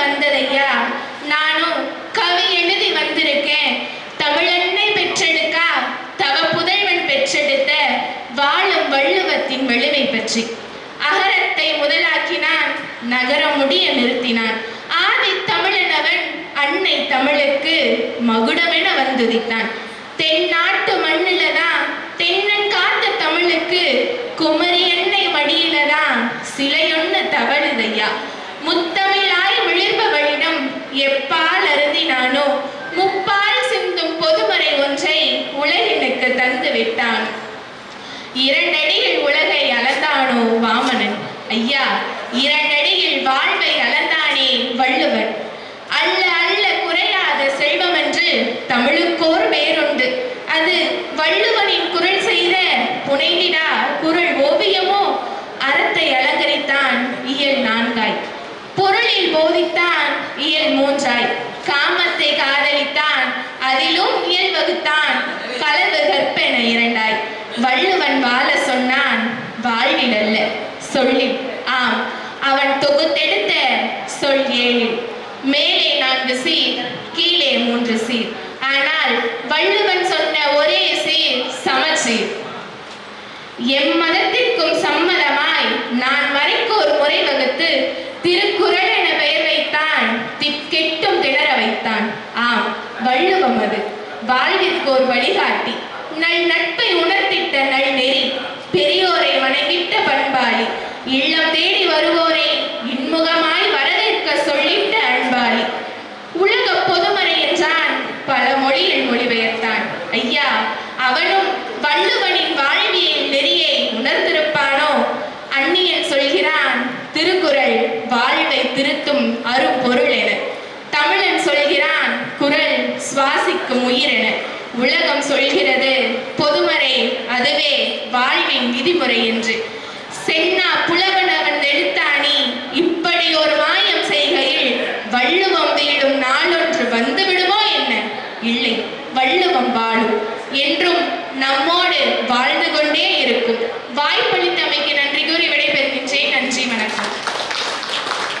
வந்ததையா? நானும் கவி எழுதி வந்திருக்கேன். தமிழன்னை பெற்றெடுக்கா? தவ புதல்வன் பெற்றெடுத்த வாழும் வள்ளுவத்தின் வலிமை பற்றி. அகரத்தை முதலாக்கினான் நகரம் முடிய நிறுத்தினான். ஆதி தமிழனவன் அன்னை தமிழுக்கு மகுடமென வந்துதித்தான் தென்னாட்டு மண்ணிலதான் தென்னன் காத்த தமிழுக்கு குமரி எண்ணெய் மடியிலதான் சிலையொன்னு தவழுதையா. முத்த விட்டான். இரண்டடியில் உலகை அளந்தானோ வாமனன். ஐயா இரண்டடியில் வாழ்வை அளந்தானே வள்ளுவன் அள்ள அல்ல குறையாத செல்வம் என்று தமிழுக்கோர் வேறுண்டு அது வள்ளுவனின் குரல் செய்த புனைந்திடா குரல் ஓவியமோ? அறத்தை அலங்கரித்தான் இயல் நான்காய். பொருளில் போதித்தான் இயல் மூன்றாய். காமத்தை கா அதிலும் இயல் வகுத்தான். கலவு கற்பென இரண்டாய். வள்ளுவன் வாழ சொன்னான் வாழ்வில் அல்ல ஆம் அவன் தொகுத்தெடுத்த சொல் ஏழில். மேலே நான்கு சீர் கீழே மூன்று சீர். ஆனால் வள்ளுவன் சொன்ன ஒரே சீர் சமச்சீர். எம்மதத்திற்கும் சம்மதமாய் நான் மறைக்கோர் முறை வகுத்து திருக்குறள் என பெயர் வைத்தான் திக்கெட்டும் திணற வைத்தான். ஆம் வள்ளுவம் அது வாழ்விற்கோர் வழிகாட்டி. நல் நட்பை உணர்த்திட்ட நல் நெறி. பெரியோரை வணங்கிட்ட பண்பாளி. இல்லம் தேடி வருவோரை இன்முகமாய் வரவேற்க சொல்லிட்ட அன்பாளி. உலக பொதுமறை என்றான் பல மொழியில் மொழிபெயர்த்தான். ஐயா அவனும் வள்ளுவனின் வாழ்வியல் நெறியை உணர்ந்திருப்பானோ? அந்நியன் சொல்கிறான் திருக்குறள் வாழ்வை திருத்தும் அரும்பொருள் என. தமிழன் சொல்கிறான் சுவாசிக்கும் உயிரின உலகம் சொல்கிறது. பொதுமறை அதுவே வாழ்வின் விதிமுறை என்று. சென்னா புலவனவன் அவன் எடுத்தாணி இப்படி ஒரு மாயம் செய்கையில் வள்ளுவம் வீடும் நாளொன்று வந்து விடுமோ என்ன? இல்லை வள்ளுவம் வாழும். என்றும் நம்மோடு வாழ்ந்த